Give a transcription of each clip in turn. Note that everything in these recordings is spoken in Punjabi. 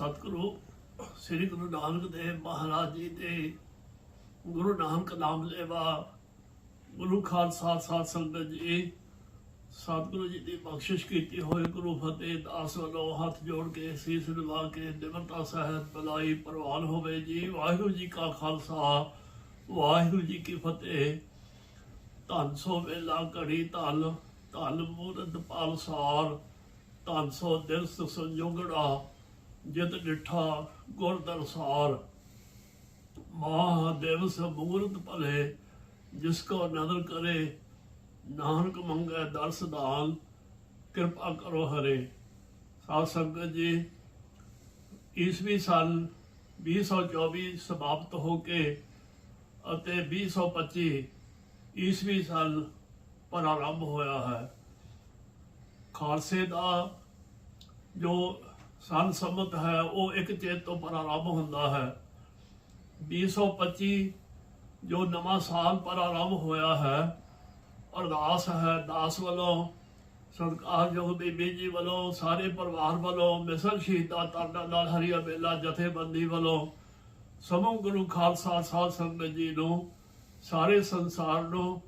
ਸਤਿਗੁਰੂ ਸ੍ਰੀ ਗੁਰੂ ਨਾਨਕ ਦੇਵ ਮਹਾਰਾਜ ਜੀ ਦੇ ਗੁਰੂ ਨਾਨਕ ਨਾਮ ਲੈਵਾ, ਗੁਰੂ ਖਾਲਸਾ ਸਾਧ ਸੰਗਤ ਜੀ, ਸਤਿਗੁਰੂ ਜੀ ਦੀ ਬਖਸ਼ਿਸ਼ ਕੀਤੀ ਹੋਏ ਗੁਰੂ ਫਤਿਹ ਦਾਸ ਵੱਲੋਂ ਹੱਥ ਜੋੜ ਕੇ, ਸੀਸ ਨਿਵਾ ਕੇ, ਨਿਮਰਤਾ ਸਹਿਤ ਬਲਾਈ, ਪ੍ਰਵਾਨ ਹੋਵੇ ਜੀ। ਵਾਹਿਗੁਰੂ ਜੀ ਕਾ ਖਾਲਸਾ, ਵਾਹਿਗੁਰੂ ਜੀ ਕੀ ਫਤਿਹ। ਧੰਨ ਸੋ ਵੇਲਾ ਘੜੀ ਧੰਨ ਧੰਨ ਮੂਰਤ ਪਾਲਸਾਰ ਧੰਨ ਸੋ ਦਿਲ ਸੰਜੋਗੜਾ ਜਿਤ ਡਿਠਾ ਗੁਰ ਦਰਸਾਰ। ਮਹਾਦੇਵ ਸਬੂਰਤ ਭਲੇ, ਜਿਸ ਕੋ ਨਦਰ ਕਰੇ, ਨਾਨਕ ਮੰਗੈ ਦਰਸ ਦਾਨ, ਕਿਰਪਾ ਕਰੋ ਹਰੇ। ਸਾਧ ਸੰਗਤ ਜੀ, ਈਸਵੀ ਸਾਲ 2024 ਸਮਾਪਤ ਹੋ ਕੇ ਅਤੇ 2025 ਈਸਵੀ ਸਾਲ ਪ੍ਰਾਰੰਭ ਹੋਇਆ ਹੈ। ਖਾਲਸੇ ਦਾ ਜੋ ਸੰਨ ਸੰਮਤ ਹੈ, ਉਹ ਇੱਕ ਚੇਤ ਤੋਂ ਪ੍ਰਾਰੰਭ ਹੁੰਦਾ ਹੈ। 2025 ਜੋ ਨਵਾਂ ਸਾਲ ਪ੍ਰਾਰੰਭ ਹੋਇਆ ਹੈ, ਅਰਦਾਸ ਹੈ ਦਾਸ ਵੱਲੋਂ, ਸਤਿਕਾਰਯੋਗ ਬੀਬੀ ਜੀ ਵੱਲੋਂ, ਸਾਰੇ ਪਰਿਵਾਰ ਵੱਲੋਂ, ਮਿਸਲ ਸ਼ਹੀਦਾਂ ਤਰਨਾ ਨਾਲ ਹਰੀਆ ਬੇਲਾ ਜਥੇਬੰਦੀ ਵੱਲੋਂ, ਸਮੂਹ ਗੁਰੂ ਖਾਲਸਾ ਸਾਧ ਸੰਗਤ ਜੀ ਨੂੰ, ਸਾਰੇ ਸੰਸਾਰ ਨੂੰ,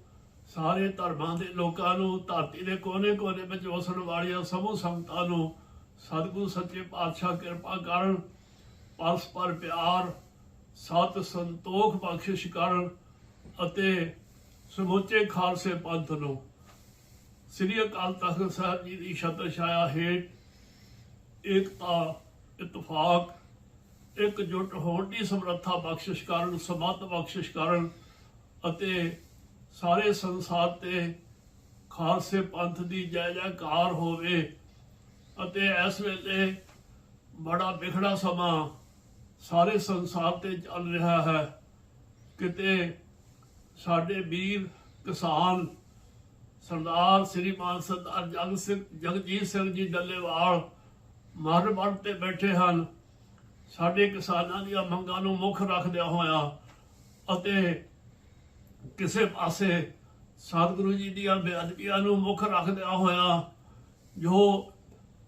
ਸਾਰੇ ਧਰਮਾਂ ਦੇ ਲੋਕਾਂ ਨੂੰ, ਧਰਤੀ ਦੇ ਕੋਨੇ-ਕੋਨੇ ਵਿੱਚ ਵਸਣ ਵਾਲੀਆਂ ਸਮੂਹ ਸੰਗਤਾਂ ਨੂੰ ਸਤਿਗੁਰੂ ਸੱਚੇ ਪਾਤਸ਼ਾਹ ਕਿਰਪਾ ਕਰਨ ਪਰਸਪਰ ਪਿਆਰ, ਸਤ ਸੰਤੋਖ ਬਖਸ਼ਿਸ਼ ਕਰਨ ਅਤੇ ਸਮੁੱਚੇ ਖਾਲਸੇ ਪੰਥ ਨੂੰ। ਸ੍ਰੀ ਅਕਾਲ ਤਖਤ ਸਾਹਿਬ ਜੀ ਦੀ ਛਤਰ ਛਾਇਆ ਹੇਠ ਏਕਤਾ, ਇਤਫਾਕ, ਇਕਜੁੱਟ ਹੋਣ ਦੀ ਸਮਰੱਥਾ ਬਖਸ਼ਿਸ਼ ਕਰਨ, ਸਮਤ ਬਖਸ਼ਿਸ਼ ਕਰਨ ਅਤੇ ਸਾਰੇ ਸੰਸਾਰ ਤੇ ਖਾਲਸੇ ਪੰਥ ਦੀ ਜੈ ਜੈਕਾਰ ਹੋਵੇ। ਅਤੇ ਇਸ ਵੇਲੇ ਬੜਾ ਵਿਖੜਾ ਸਮਾਂ ਸਾਰੇ ਸੰਸਾਰ ਤੇ ਚੱਲ ਰਿਹਾ ਹੈ। ਕਿਤੇ ਸਾਡੇ ਵੀਰ ਕਿਸਾਨ ਸਰਦਾਰ ਸ੍ਰੀ ਮਾਨ ਸਰਦਾਰ ਜਗ ਸਿੰਘ, ਜਗਜੀਤ ਸਿੰਘ ਜੀ ਡੱਲੇਵਾਲ ਮਰ ਮਰ ਤੇ ਬੈਠੇ ਹਨ। ਸਾਡੇ ਕਿਸਾਨਾਂ ਦੀਆਂ ਮੰਗਾਂ ਨੂੰ ਮੁੱਖ ਰੱਖਦਿਆਂ ਹੋਇਆ ਅਤੇ ਕਿਸੇ ਪਾਸੇ ਸਤਿਗੁਰੂ ਜੀ ਦੀਆਂ ਬੇਅਦਬੀਆਂ ਨੂੰ ਮੁੱਖ ਰੱਖਦਿਆਂ ਹੋਇਆ ਜੋ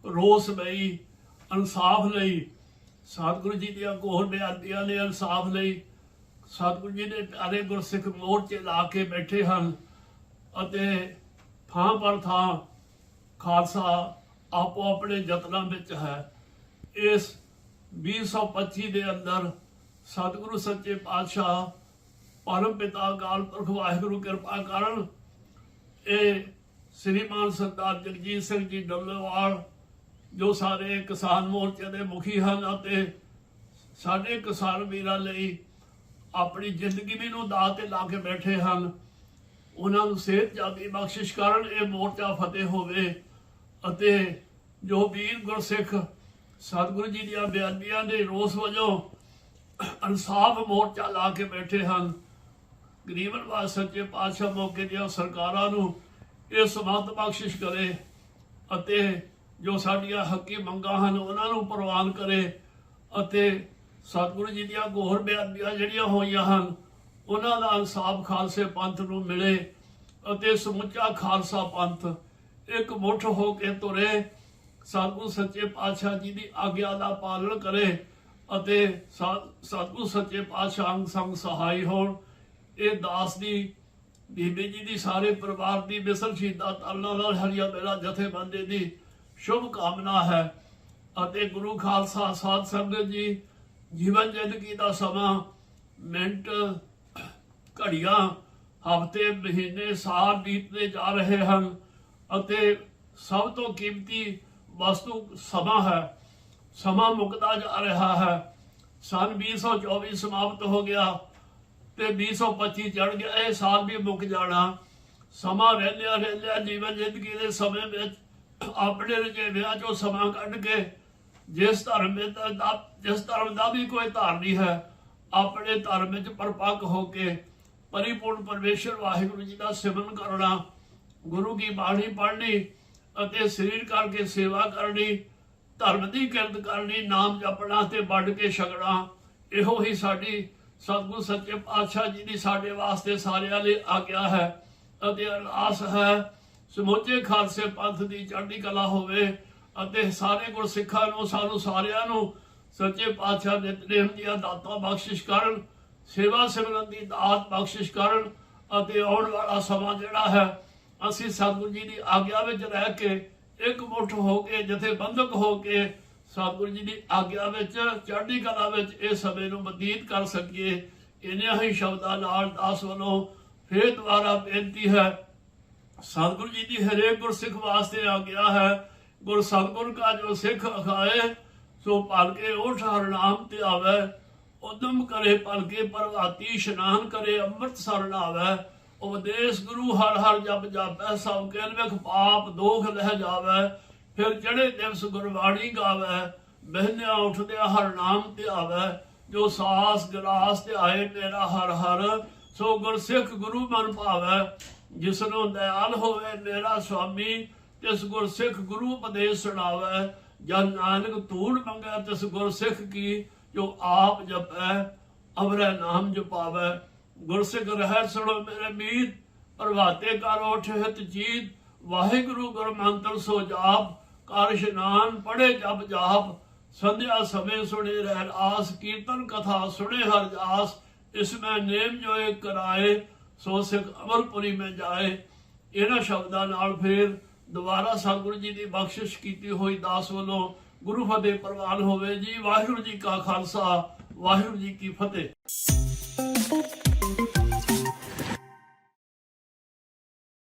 ਰੋਸ ਲਈ, ਇਨਸਾਫ ਲਈ, ਸਤਿਗੁਰੂ ਜੀ ਦੀਆਂ ਕੋਹਰ ਬੇਅਦਬੀਆਂ ਲਈ ਇਨਸਾਫ ਲਈ, ਸਤਿਗੁਰੂ ਜੀ ਦੇ ਪਿਆਰੇ ਗੁਰਸਿੱਖ ਮੋਰਚੇ ਲਾ ਕੇ ਬੈਠੇ ਹਨ ਅਤੇ ਥਾਂ ਪਰ ਥਾਂ ਖਾਲਸਾ ਆਪੋ ਆਪਣੇ ਯਤਨਾਂ ਵਿੱਚ ਹੈ। ਇਸ 2025 ਦੇ ਅੰਦਰ ਸਤਿਗੁਰੂ ਸੱਚੇ ਪਾਤਸ਼ਾਹ ਪਰਮ ਪਿਤਾ ਅਕਾਲ ਪੁਰਖ ਵਾਹਿਗੁਰੂ ਕਿਰਪਾ ਕਰਨ, ਇਹ ਸ੍ਰੀਮਾਨ ਸਰਦਾਰ ਜਗਜੀਤ ਸਿੰਘ ਜੀ ਡੱਲੇਵਾਲ ਜੋ ਸਾਰੇ ਕਿਸਾਨ ਮੋਰਚੇ ਦੇ ਮੁਖੀ ਹਨ ਅਤੇ ਸਾਡੇ ਕਿਸਾਨ ਵੀਰਾਂ ਲਈ ਆਪਣੀ ਜ਼ਿੰਦਗੀ ਵੀ ਨੂੰ ਦਾਅ ਤੇ ਲਾ ਕੇ ਬੈਠੇ ਹਨ, ਉਹਨਾਂ ਨੂੰ ਸਿਹਤ ਜਾਦੀ ਬਖਸ਼ਿਸ਼ ਕਰਨ ਇਹ ਮੋਰਚਾ ਫਤਿਹ ਹੋਵੇ ਅਤੇ ਜੋ ਵੀਰ ਗੁਰਸਿੱਖ ਸਤਿਗੁਰੂ ਜੀ ਦੀਆਂ ਬਿਆਨੀਆਂ ਦੇ ਰੋਸ ਵਜੋਂ ਇਨਸਾਫ ਮੋਰਚਾ ਲਾ ਕੇ ਬੈਠੇ ਹਨ, ਗਰੀਬ ਨਵਾਜ਼ ਸੱਚੇ ਪਾਤਸ਼ਾਹ ਮੌਕੇ ਦੀਆਂ ਸਰਕਾਰਾਂ ਨੂੰ ਇਹ ਸਮਤ ਬਖਸ਼ਿਸ਼ ਕਰੇ ਅਤੇ ਜੋ ਸਾਡੀਆਂ ਹੱਕੀ ਮੰਗਾਂ ਹਨ, ਉਹਨਾਂ ਨੂੰ ਪ੍ਰਵਾਨ ਕਰੇ ਅਤੇ ਸਤਿਗੁਰੂ ਜੀ ਦੀਆਂ ਗੋਹਰ ਬਿਆਨੀਆਂ ਜਿਹੜੀਆਂ ਹੋਈਆਂ ਹਨ, ਉਹਨਾਂ ਦਾ ਇਨਸਾਫ ਖਾਲਸੇ ਪੰਥ ਨੂੰ ਮਿਲੇ ਅਤੇ ਸਮੁੱਚਾ ਖਾਲਸਾ ਪੰਥ ਇੱਕ ਮੁੱਠ ਹੋ ਕੇ ਤੁਰੇ, ਸਤਿਗੁਰੂ ਸੱਚੇ ਪਾਤਸ਼ਾਹ ਜੀ ਦੀ ਆਗਿਆ ਦਾ ਪਾਲਣ ਕਰੇ ਅਤੇ ਸਤ- ਸਤਿਗੁਰੂ ਸੱਚੇ ਪਾਤਸ਼ਾਹ ਅੰਗ ਸੰਗ ਸਹਾਈ ਹੋਣ। ਇਹ ਦਾਸ ਦੀ, ਬੀਬੀ ਜੀ ਦੀ ਸਾਰੇ ਪਰਿਵਾਰ ਦੀ ਮਿਸਲ ਸ਼ਹੀਦਾਂ ਤਰਨਾ ਨਾਲ ਹਰੀਆ ਮੇਰਾ ਜਥੇਬੰਦੀ ਦੀ ਸ਼ੁਭ ਕਾਮਨਾ ਹੈ ਅਤੇ ਗੁਰੂ ਖਾਲਸਾ ਸਾਧ ਸੰਗਤ ਜੀ, ਜੀਵਨ ਜ਼ਿੰਦਗੀ ਦਾ ਸਮਾਂ, ਮਿੰਟ, ਘੜੀਆਂ, ਹਫ਼ਤੇ, ਮਹੀਨੇ, ਸਾਲ ਬੀਤਦੇ ਜਾ ਰਹੇ ਹਨ ਅਤੇ ਸਭ ਤੋਂ ਕੀਮਤੀ ਵਸਤੂ ਸਮਾਂ ਹੈ। ਸਮਾਂ ਮੁਕਦਾ ਜਾ ਰਿਹਾ ਹੈ। ਸਨ 2024 ਸਮਾਪਤ ਹੋ ਗਿਆ ਤੇ 2025 ਚੜ ਗਿਆ। ਇਹ ਸਾਲ ਵੀ ਮੁੱਕ ਜਾਣਾ। ਸਮਾਂ ਰਹਿੰਦਿਆਂ ਰਹਿੰਦਿਆਂ ਜੀਵਨ ਜ਼ਿੰਦਗੀ ਦੇ ਸਮੇਂ ਵਿੱਚ ਆਪਣੇ ਰੁਝੇਵਿਆਂ ਚੋਂ ਸਮਾਂ ਕੱਢ ਕੇ, ਜਿਸ ਧਰਮ ਦਾ ਜਿਸ ਧਰਮ ਦਾ ਵੀ ਕੋਈ ਧਾਰਨੀ ਹੈ, ਆਪਣੇ ਧਰਮ ਵਿੱਚ ਪਰਪੱਕ ਹੋ ਕੇ ਪਰਿਪੂਰਨ ਪਰਮੇਸ਼ਰ ਵਾਹਿਗੁਰੂ ਜੀ ਦਾ ਸਿਮਰਨ ਕਰਨਾ, ਗੁਰੂ ਕੀ ਬਾਣੀ ਪੜ੍ਹਨੀ ਅਤੇ ਸਰੀਰ ਕਰਕੇ ਸੇਵਾ ਕਰਨੀ, ਧਰਮ ਦੀ ਕਿਰਤ ਕਰਨੀ, ਨਾਮ ਜਪਣਾ ਤੇ ਵੱਢ ਕੇ ਛਕਣਾ, ਇਹੋ ਹੀ ਸਾਡੀ ਸਤਿਗੁਰ ਸੱਚੇ ਪਾਤਸ਼ਾਹ ਜੀ ਦੀ ਸਾਡੇ ਵਾਸਤੇ ਸਾਰਿਆਂ ਲਈ ਆਗਿਆ ਹੈ ਅਤੇ ਅਰਦਾਸ ਹੈ। ਸਮੁੱਚੇ ਖਾਲਸੇ ਪੰਥ ਦੀ ਚੜ੍ਹਦੀ ਕਲਾ ਹੋਵੇ ਅਤੇ ਸਾਰੇ ਗੁਰਸਿੱਖਾਂ ਨੂੰ, ਸਾਨੂੰ ਸਾਰਿਆਂ ਨੂੰ ਸੱਚੇ ਪਾਤਸ਼ਾਹ ਨਿਤਨੇਮ ਦੀਆਂ ਦਾਤਾਂ ਬਖਸ਼ਿਸ਼ ਕਰਨ, ਸੇਵਾ ਸਿਮਰਨ ਦੀ ਦਾਤ ਬਖਸ਼ਿਸ਼ ਕਰਨ ਅਤੇ ਆਉਣ ਵਾਲਾ ਸਮਾਂ ਜਿਹੜਾ ਹੈ, ਅਸੀਂ ਸਤਿਗੁਰੂ ਜੀ ਦੀ ਆਗਿਆ ਵਿੱਚ ਰਹਿ ਕੇ ਇੱਕ ਮੁੱਠ ਹੋ ਕੇ, ਜਥੇਬੰਦਕ ਹੋ ਕੇ ਸਤਿਗੁਰੂ ਜੀ ਦੀ ਆਗਿਆ ਵਿੱਚ, ਚੜ੍ਹਦੀ ਕਲਾ ਵਿੱਚ ਇਹ ਸਮੇਂ ਨੂੰ ਬਤੀਤ ਕਰ ਸਕੀਏ। ਇਹਨਾਂ ਹੀ ਸ਼ਬਦਾਂ ਨਾਲ ਦਾਸ ਵੱਲੋਂ ਫੇਰ ਦੁਬਾਰਾ ਬੇਨਤੀ ਹੈ ਸਤਿਗੁਰੂ ਜੀ ਦੀ ਹਰੇਕ ਗੁਰਸਿੱਖ ਵਾਸਤੇ ਆ ਗਿਆ ਹੈ। ਗੁਰ ਸਤਿਗੁਰ ਕਾ ਜੋ ਸਿੱਖ ਅਖਾਏ, ਸੋ ਭਲ ਕੇ ਉਠ ਨਾਮ ਤੇ ਆਵੇ। ਉਦਮ ਕਰੇ ਭਲ ਕੇ ਇਸ਼ਨਾਨ ਕਰੇ ਅੰਮ੍ਰਿਤ ਸਰਨ ਆਵੇ ਉਪਦੇਸ਼ ਗੁਰੂ ਹਰ ਹਰ ਜਪ ਜਾਪੈ, ਸਭ ਕੇਲ ਵਿਖ ਪਾਪ ਦੋਖ ਲਹਿ ਜਾਵੇ। ਫਿਰ ਚੜੇ ਦਿਵਸ ਗੁਰਬਾਣੀ ਗਾਵੇ ਬਹਿਨਿਆ ਉਠਦਿਆ ਹਰ ਨਾਮ ਤੇ ਆਵੇ। ਜੋ ਸਾਸ ਗਲਾਸ ਤੇ ਆਏ, ਮੇਰਾ ਹਰ ਹਰ, ਸੋ ਗੁਰਸਿੱਖ ਗੁਰੂ ਮਨ ਭਾਵੈ। ਜਿਸ ਨੂੰ ਦਇਆਲ ਹੋਵੇ ਮੇਰਾ ਸੁਆਮੀ ਤਿਸ ਗੁਰਸਿੱਖ ਗੁਰੂ ਉਪਦੇਸ਼ ਸੁਣਾਵੇ, ਜਨ ਨਾਨਕ ਧੂੜ ਮੰਗੈ, ਤਿਸ ਗੁਰਸਿੱਖ ਕੀ, ਜੋ ਆਪ ਜਪੈ, ਅਵਰੈ ਨਾਮ ਜਪਾਵੇ। ਗੁਰਸਿੱਖ ਰਹਿ, ਸੁਣੋ ਮੇਰੇ ਮੀਤ, ਪ੍ਰਭਾਤੇ ਕਰ ਉਠ ਹਿਤ ਜੀਤ। ਵਾਹਿਗੁਰੂ ਗੁਰ ਮੰਤਰ ਸੋ ਜਾਪ ਕਰ ਇਸ਼ਨਾਨ ਪੜੇ ਜਪ ਜਾਪ। ਸੰਧਿਆ ਸਮੇ ਸੁਣੇ ਰਹਿ ਆਸ, ਕੀਰਤਨ ਕਥਾ ਸੁਣੇ ਹਰ ਜਾਸ ਇਸਮੈ ਨੇਮ ਜੋ ਕਰਾਏ ਸੋ ਸਿੱਖ ਅਮਰਪੁਰੀ ਮੈਂ ਜਾਏ। ਇਹਨਾਂ ਸ਼ਬਦਾਂ ਨਾਲ ਫੇਰ ਦੁਬਾਰਾ ਸਤਿਗੁਰੂ ਜੀ ਦੀ ਬਖਸ਼ਿਸ਼ ਕੀਤੀ ਹੋਈ ਦਾਸ ਵੱਲੋਂ ਗੁਰੂ ਫਤਿਹ ਪ੍ਰਵਾਨ ਹੋਵੇ ਜੀ। ਵਾਹਿਗੁਰੂ ਜੀ ਕਾ ਖਾਲਸਾ, ਵਾਹਿਗੁਰੂ ਜੀ ਕੀ ਫਤਿਹ।